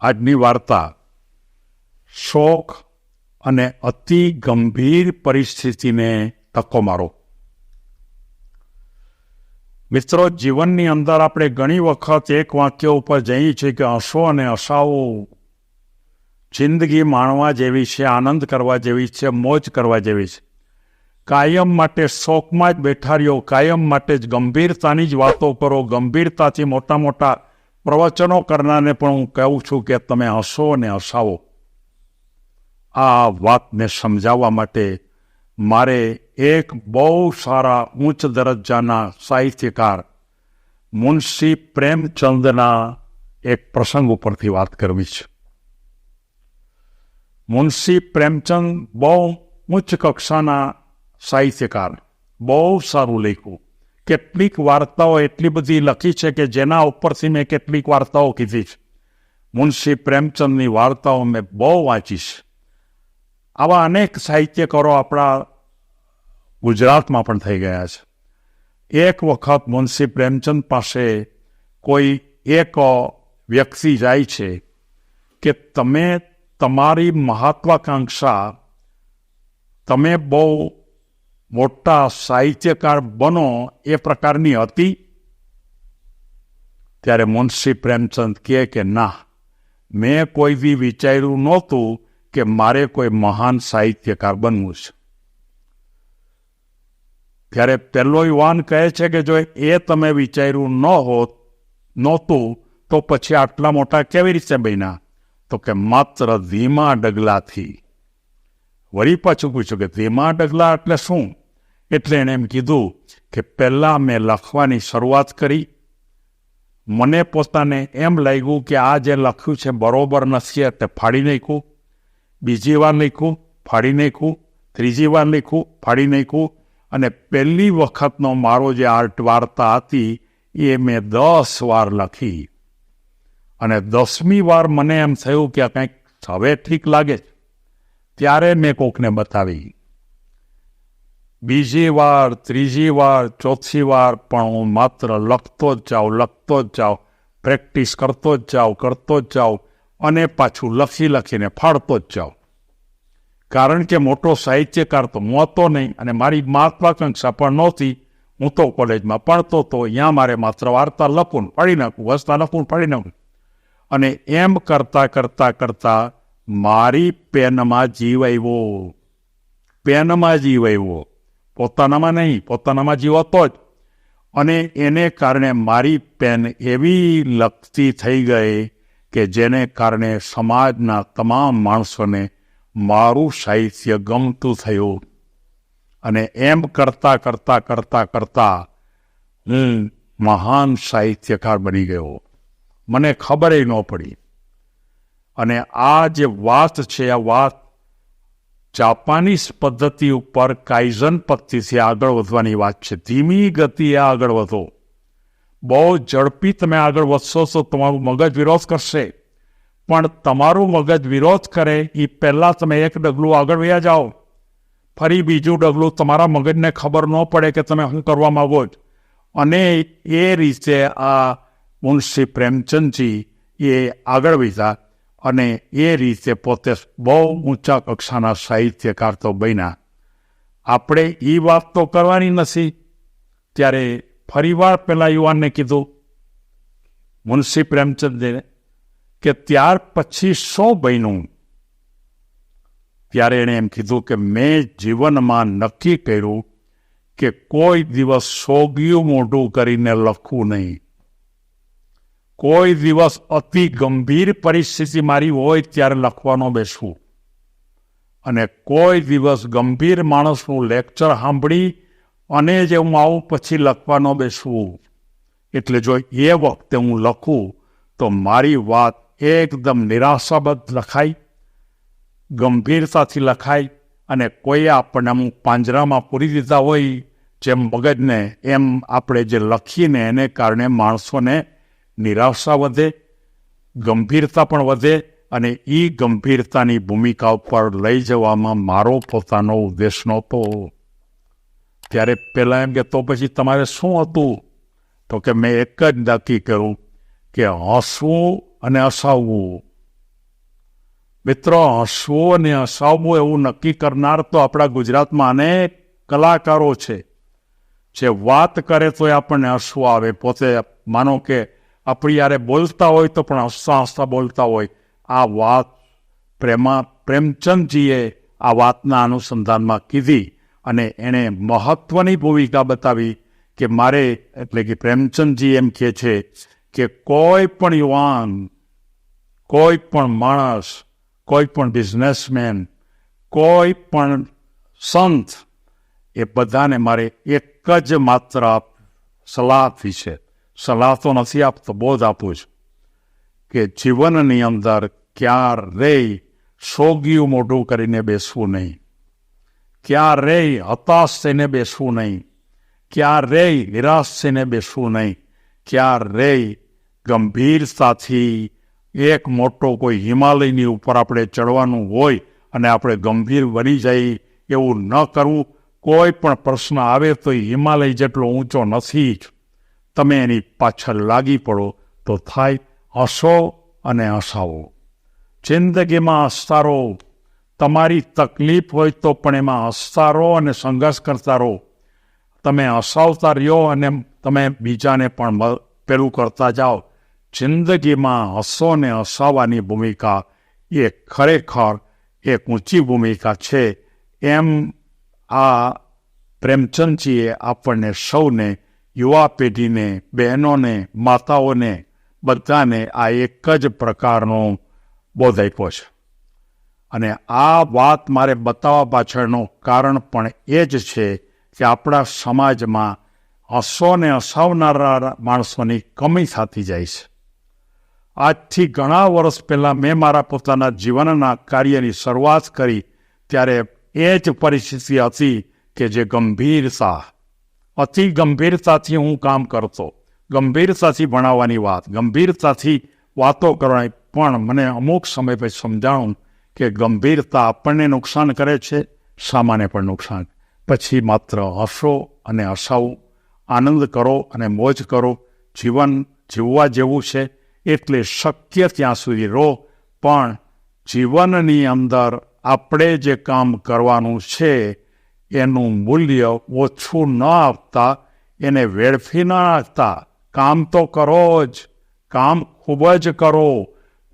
આજની વાર્તા શોખ અને અતિ ગંભીર પરિસ્થિતિને ટકો મારો. મિત્રો, જીવનની અંદર આપણે ઘણી વખત એક વાક્ય ઉપર જઈએ છીએ કે હસો અને હસાવો જિંદગી માણવા જેવી છે, આનંદ કરવા જેવી છે, મોજ કરવા જેવી છે. કાયમ માટે શોખમાં જ બેઠા રહ્યો, કાયમ માટે જ ગંભીરતાની જ વાતો કરો, ગંભીરતાથી મોટા મોટા પ્રવચનો કરનારને પણ હું કહું છું કે તમે હસો અને હસાવો. આ વાતને સમજાવવા માટે મારે એક બહુ સારા ઉચ્ચ દરજ્જાના સાહિત્યકાર મુનશી પ્રેમચંદના એક પ્રસંગ ઉપરથી વાત કરવી છે. મુનશી પ્રેમચંદ બહુ ઉચ્ચ કક્ષાના સાહિત્યકાર, બહુ સારું લખ્યું કેટલીક વાર્તાઓ એટલી બધી લખી છે કે જેના ઉપરથી મેં કેટલીક વાર્તાઓ કીધી છે. મુનશી પ્રેમચંદની વાર્તાઓ મેં બહુ વાંચી છે. આવા અનેક સાહિત્યકારો આપણા ગુજરાતમાં પણ થઈ ગયા છે. એક વખત મુનશી પ્રેમચંદ પાસે કોઈ એક વ્યક્તિ જાય છે કે તમે તમારી મહત્વાકાંક્ષા, તમે બહુ મોટા સાહિત્યકાર બનો એ પ્રકારની હતી? ત્યારે મુનશી પ્રેમચંદ કહે કે, ના, મેં કોઈ બી વિચાર્યું નહોતું કે મારે કોઈ મહાન સાહિત્યકાર બનવું છે. ત્યારે પહેલો યુવાન કહે છે કે, જો એ તમે વિચાર્યું ન હોત, નહોતું, તો પછી આટલા મોટા કેવી રીતે બન્યા? તો કે, માત્ર ધીમા ડગલાથી. વળી પાછું પૂછ્યું કે, ધીમા ડગલા એટલે શું? એટલે એણે એમ કીધું કે પહેલાં મેં લખવાની શરૂઆત કરી. મને પોતાને એમ લાગ્યું કે આ જે લખ્યું છે બરોબર નથી એટલે ફાડી નાખ્યું. બીજી વાર લખ્યું, ફાડી નાખ્યું. ત્રીજી વાર લખ્યું, ફાડી નાખ્યું. અને પહેલી વખતનો મારો જે આર્ટ વાર્તા હતી, એ મેં દસ વાર લખી. અને દસમી વાર મને એમ થયું કે કંઈક હવે ઠીક લાગે ત્યારે મેં કોકને બતાવી. બીજી વાર, ત્રીજી વાર, ચોથી વાર, પણ હું માત્ર લખતો જ જાઉં, લખતો જ જાઉં, પ્રેક્ટિસ કરતો જ જાઉં, કરતો જ જાઉં અને પાછું લખી લખીને ફાડતો જ જાઉં. કારણ કે મોટો સાહિત્યકાર તો હું હતો નહીં અને મારી મહત્વાકાંક્ષા પણ નહોતી. હું તો કોલેજમાં ભણતો તો ત્યાં મારે માત્ર વાર્તા લખું પડી નાખું, વસ્તા લખું પડી નાખું. અને એમ કરતા કરતા કરતા મારી પેનમાં જીવ આવ્યો. પેનમાં જીવ આવ્યો. પોતાનામાં નહીં, પોતાનામાં જીવ હતો જ. અને એને કારણે મારી પેન એવી લગતી થઈ ગઈ કે જેને કારણે સમાજના તમામ માણસોને મારું સાહિત્ય ગમતું થયું. અને એમ કરતા કરતા કરતા કરતા હું મહાન સાહિત્યકાર બની ગયો. મને ખબર ન પડી. અને આ જે વાત છે, આ વાત જાપાનીઝ પદ્ધતિ ઉપર કાઇઝન પદ્ધતિથી આગળ વધવાની વાત છે. ધીમી ગતિએ આગળ વધો. બહુ ઝડપી તમે આગળ વધશો તો તમારું મગજ વિરોધ કરશે. પણ તમારું મગજ વિરોધ કરે એ પહેલાં તમે એક ડગલું આગળ વયા જાઓ. ફરી બીજું ડગલું તમારા મગજને ખબર ન પડે કે તમે શું કરવા માગો છો. અને એ રીતે આ મુનશી પ્રેમચંદજી એ આગળ વધ્યા. અને એ રીતે પોતે બહુ ઊંચા કક્ષાના સાહિત્યકાર તો બન્યા. આપણે એ વાત તો કરવાની નથી. ત્યારે ફરીવાર પેલા યુવાનને કીધું, મુનશી પ્રેમચંદે, કે ત્યાર પછી શું બન્યું? ત્યારે એણે એમ કીધું કે, મેં જીવનમાં નક્કી કર્યું કે કોઈ દિવસ સોગ્યું મોઢું કરીને લખવું નહીં. કોઈ દિવસ અતિ ગંભીર પરિસ્થિતિ મારી હોય ત્યારે લખવાનો બેસવું. અને કોઈ દિવસ ગંભીર માણસનું લેક્ચર સાંભળી અને જે હું આવું પછી લખવાનો બેસવું. એટલે જો એ વખતે હું લખું, તો મારી વાત એકદમ નિરાશાબદ્ધ લખાય, ગંભીરતાથી લખાય અને કોઈ આપણને અમુક પાંજરામાં પૂરી દીધા હોય જેમ મગજને, એમ આપણે જે લખીને એને કારણે માણસોને નિરાશા વધે, ગંભીરતા પણ વધે અને એ ગંભીરતાની ભૂમિકા ઉપર લઈ જવામાં મારો પોતાનો ઉદ્દેશ નહોતો. ત્યારે પહેલાં એમ કે, તો પછી તમારે શું હતું? તો કે, મેં એક જ નક્કી કર્યું કે હસવું અને હસાવવું. મિત્રો, હસવું અને હસાવવું એવું નક્કી કરનાર તો આપણા ગુજરાતમાં અનેક કલાકારો છે. જે વાત કરે તો આપણને હસવું આવે. પોતે માનો કે આપણી યારે બોલતા હોય તો પણ હસતા હસતા બોલતા હોય. આ વાત પ્રેમા, પ્રેમચંદજીએ આ વાતના અનુસંધાનમાં કીધી અને એણે મહત્વની ભૂમિકા બતાવી કે મારે, એટલે કે પ્રેમચંદજી એમ કહે છે કે કોઈ પણ યુવાન, કોઈ પણ માણસ, કોઈ પણ બિઝનેસમેન, કોઈ પણ સંત એ બધાને મારે એક જ માત્ર સલાહ આપવી છે. સલાહ તો નથી આપતો બોધ આપું છું કે જીવનની અંદર ક્યારેય સોગિયું મોઢું કરીને બેસવું નહીં ક્યારેય હતાશ થઈને બેસવું નહીં ક્યારેય નિરાશ થઈને બેસવું નહીં ક્યારેય ગંભીરતાથી એક મોટો કોઈ હિમાલયની ઉપર આપણે ચડવાનું હોય અને આપણે ગંભીર બની જઈએ એવું ન કરવું કોઈ પણ પ્રશ્ન આવે તો હિમાલય જેટલો ઊંચો નથી જ તમે એની પાછળ લાગી પડો તો થાય હસો અને હસાવો. જિંદગીમાં હસતા રહો. તમારી તકલીફ હોય તો પણ એમાં હસતા રહો અને સંઘર્ષ કરતા રહો. તમે હસાવતા રહ્યો અને તમે બીજાને પણ પેલું કરતા જાઓ. જિંદગીમાં હસો ને હસાવવાની ભૂમિકા એ ખરેખર એક ઊંચી ભૂમિકા છે. એમ આ પ્રેમચંદજીએ આપણને સૌને યુવા પેઢીને બહેનોને, માતાઓને બધાને આ એક જ પ્રકારનો બોધ આપ્યો છે. અને આ વાત મારે બતાવવા પાછળનું કારણ પણ એ જ છે કે આપણા સમાજમાં હસો ને હસાવનારા માણસોની કમી થતી જાય છે. આજથી ઘણા વર્ષ પહેલાં મેં મારા પોતાના જીવનના કાર્યની શરૂઆત કરી ત્યારે એ જ પરિસ્થિતિ હતી કે જે ગંભીરતા અતિ ગંભીરતાથી હું કામ કરતો. ગંભીરતાથી ભણાવવાની વાત ગંભીરતાથી વાતો કરવાની પણ મને અમુક સમય પછી સમજાણું કે ગંભીરતા આપણને નુકસાન કરે છે, સામાન્ય પણ નુકસાન. પછી માત્ર હસો અને હસાવું, આનંદ કરો અને મોજ કરો, જીવન જીવવા જેવું છે, એટલે શક્ય ત્યાં સુધી રહો, પણ જીવનની અંદર આપણે જે કામ કરવાનું છે એનું મૂલ્ય ઓછું ન આપતા એને વેડફી ન નાખતા કામ તો કરો જ, કામ ખૂબ જ કરો,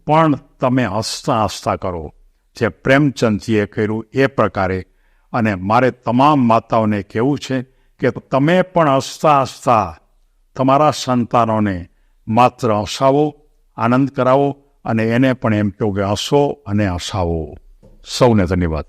પણ તમે હસતા હસતા કરો. જે પ્રેમચંદજીએ કર્યું એ પ્રકારે. અને મારે તમામ માતાઓને કહેવું છે કે તમે પણ હસતા હસતા તમારા સંતાનોને માત્ર હસાવો, આનંદ કરાવો અને એને પણ એમ કહો કે હસો અને હસાવો. સૌને ધન્યવાદ.